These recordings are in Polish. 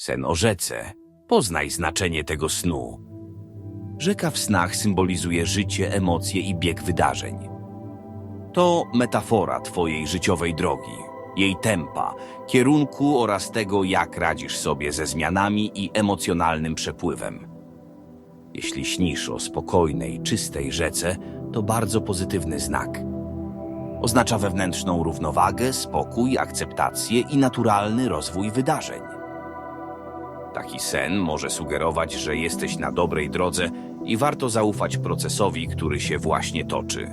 Sen o rzece. Poznaj znaczenie tego snu. Rzeka w snach symbolizuje życie, emocje i bieg wydarzeń. To metafora Twojej życiowej drogi, jej tempa, kierunku oraz tego, jak radzisz sobie ze zmianami i emocjonalnym przepływem. Jeśli śnisz o spokojnej, czystej rzece, to bardzo pozytywny znak. Oznacza wewnętrzną równowagę, spokój, akceptację i naturalny rozwój wydarzeń. Taki sen może sugerować, że jesteś na dobrej drodze i warto zaufać procesowi, który się właśnie toczy.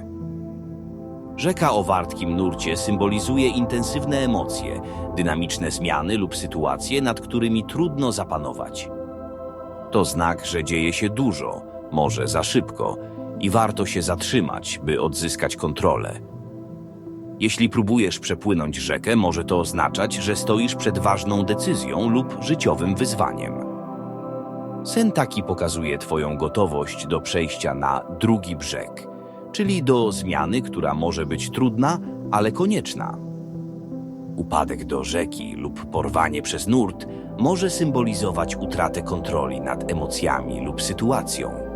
Rzeka o wartkim nurcie symbolizuje intensywne emocje, dynamiczne zmiany lub sytuacje, nad którymi trudno zapanować. To znak, że dzieje się dużo, może za szybko i warto się zatrzymać, by odzyskać kontrolę. Jeśli próbujesz przepłynąć rzekę, może to oznaczać, że stoisz przed ważną decyzją lub życiowym wyzwaniem. Sen taki pokazuje Twoją gotowość do przejścia na drugi brzeg, czyli do zmiany, która może być trudna, ale konieczna. Upadek do rzeki lub porwanie przez nurt może symbolizować utratę kontroli nad emocjami lub sytuacją.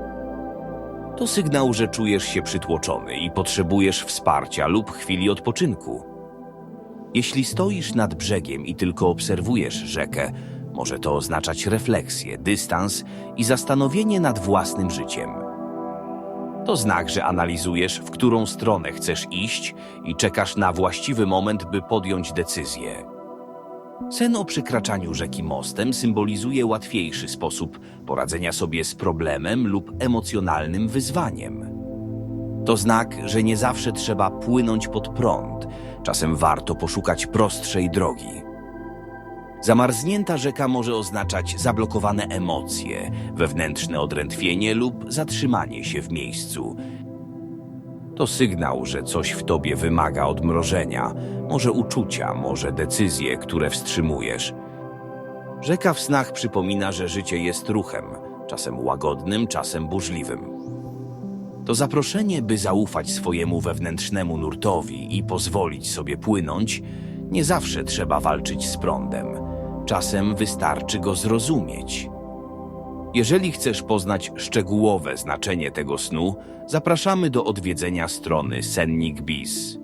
To sygnał, że czujesz się przytłoczony i potrzebujesz wsparcia lub chwili odpoczynku. Jeśli stoisz nad brzegiem i tylko obserwujesz rzekę, może to oznaczać refleksję, dystans i zastanowienie nad własnym życiem. To znak, że analizujesz, w którą stronę chcesz iść i czekasz na właściwy moment, by podjąć decyzję. Sen o przekraczaniu rzeki mostem symbolizuje łatwiejszy sposób poradzenia sobie z problemem lub emocjonalnym wyzwaniem. To znak, że nie zawsze trzeba płynąć pod prąd, czasem warto poszukać prostszej drogi. Zamarznięta rzeka może oznaczać zablokowane emocje, wewnętrzne odrętwienie lub zatrzymanie się w miejscu. To sygnał, że coś w tobie wymaga odmrożenia, może uczucia, może decyzje, które wstrzymujesz. Rzeka w snach przypomina, że życie jest ruchem, czasem łagodnym, czasem burzliwym. To zaproszenie, by zaufać swojemu wewnętrznemu nurtowi i pozwolić sobie płynąć, nie zawsze trzeba walczyć z prądem. Czasem wystarczy go zrozumieć. Jeżeli chcesz poznać szczegółowe znaczenie tego snu, zapraszamy do odwiedzenia strony Sennik Biz.